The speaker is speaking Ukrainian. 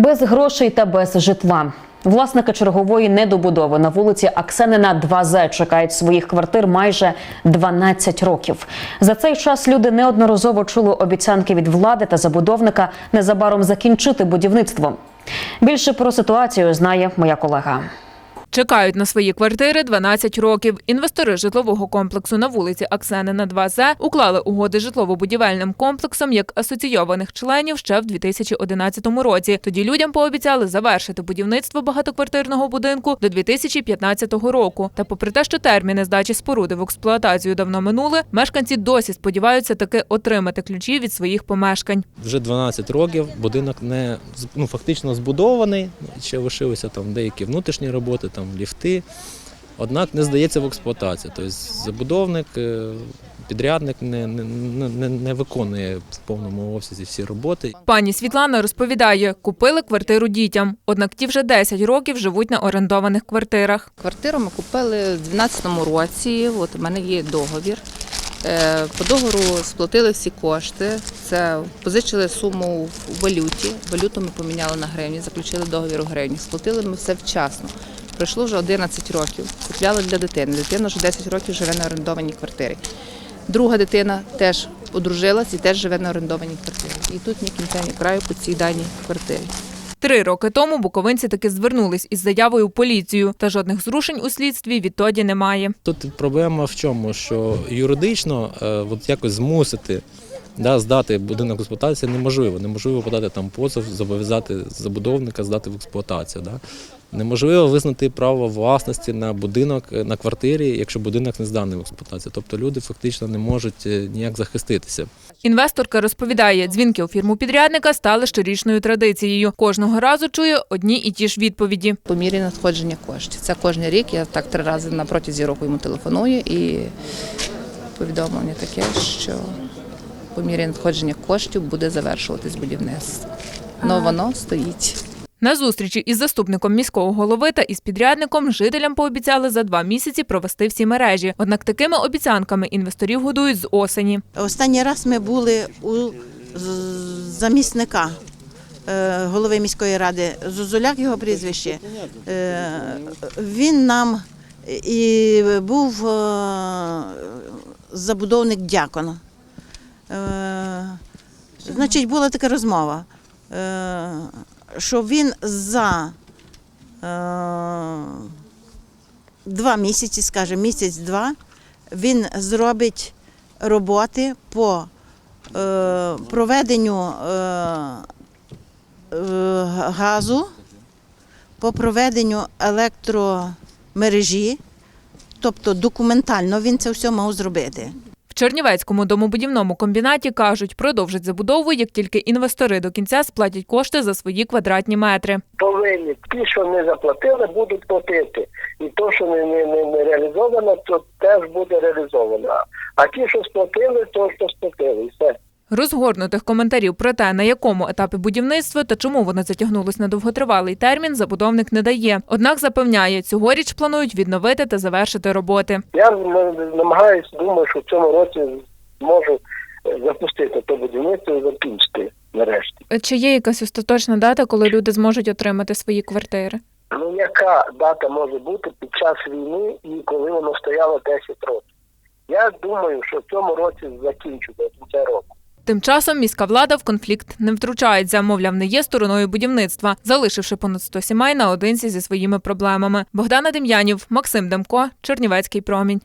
Без грошей та без житла. Власники чергової недобудови на вулиці Аксенина 2З чекають своїх квартир майже 12 років. За цей час люди неодноразово чули обіцянки від влади та забудовника незабаром закінчити будівництво. Більше про ситуацію знає моя колега. Чекають на свої квартири 12 років. Інвестори житлового комплексу на вулиці Аксенина 2З уклали угоди житлово-будівельним комплексом як асоційованих членів ще в 2011 році. Тоді людям пообіцяли завершити будівництво багатоквартирного будинку до 2015 року. Та попри те, що терміни здачі споруди в експлуатацію давно минули, мешканці досі сподіваються таки отримати ключі від своїх помешкань. Вже 12 років будинок не ну, фактично збудований. Ще лишилися там деякі внутрішні роботи, там ліфти. Однак не здається в експлуатацію. Тобто забудовник, е, підрядник не, не, не, не виконує в повному обсязі всі роботи. Пані Світлана розповідає, купили квартиру дітям, однак ті вже 10 років живуть на орендованих квартирах. Квартиру ми купили в 2012 році. От у мене є договір. Е, По договору сплатили всі кошти. Це позичили суму в валюті. Валюту ми поміняли на гривні, заключили договір у гривні. Сплатили ми все вчасно. Пройшло вже 11 років. Купляли для дитини. Дитина вже 10 років живе на орендованій квартирі. Друга дитина теж одружилась і теж живе на орендованій квартирі. І тут ні кінця, ні краю по цій даній квартирі. Три роки тому буковинці таки звернулись із заявою в поліцію, та жодних зрушень у слідстві відтоді немає. Тут проблема в чому, що юридично е, от якось змусити да, здати будинок в експлуатацію неможливо. Неможливо подати там позов, зобов'язати забудовника здати в експлуатацію. Да. Неможливо визнати право власності на будинок е, на квартирі, якщо будинок не зданий в експлуатацію. Тобто люди фактично не можуть е, ніяк захиститися. Інвесторка розповідає, дзвінки у фірму підрядника стали щорічною традицією. Кожного разу чує одні і ті ж відповіді. по мірі надходження коштів. Це кожен рік. Я так три рази на протязі року йому телефоную і повідомлення таке, що по мірі надходження коштів буде завершуватись будівництво. Ну воно стоїть. На зустрічі із заступником міського голови та із підрядником жителям пообіцяли за два місяці провести всі мережі. Однак такими обіцянками інвесторів годують з осені. Останній раз ми були у замісника е, голови міської ради Зозуляк, його прізвище. Е, Він нам і був е, забудовник дякон. Е, Значить, була така розмова, е, що він за е, два місяці, скажімо, місяць-два, він зробить роботи по проведенню газу, по проведенню електромережі, тобто документально він це все мав зробити. В Чернівецькому домобудівному комбінаті кажуть, продовжать забудову, як тільки інвестори до кінця сплатять кошти за свої квадратні метри. повинні. Ті, що не заплатили, будуть платити. І то, що не, не, не, не реалізовано, то теж буде реалізовано. А ті, що сплатили, то що сплатили. І все. Розгорнутих коментарів про те, на якому етапі будівництва та чому воно затягнулось на довготривалий термін, забудовник не дає. Однак запевняє, цьогоріч планують відновити та завершити роботи. Я на- намагаюся, думаю, що в цьому році зможу е, запустити то будівництво і закінчити нарешті. Чи є якась остаточна дата, коли люди зможуть отримати свої квартири? Ну, яка дата може бути під час війни і коли воно стояло 10 років? Я думаю, що в цьому році закінчу до кінця року. Тим часом міська влада в конфлікт не втручається, мовляв, не є стороною будівництва, залишивши понад 100 сімей наодинці зі своїми проблемами. Богдана Дем'янів, Максим Демко, Чернівецький промінь.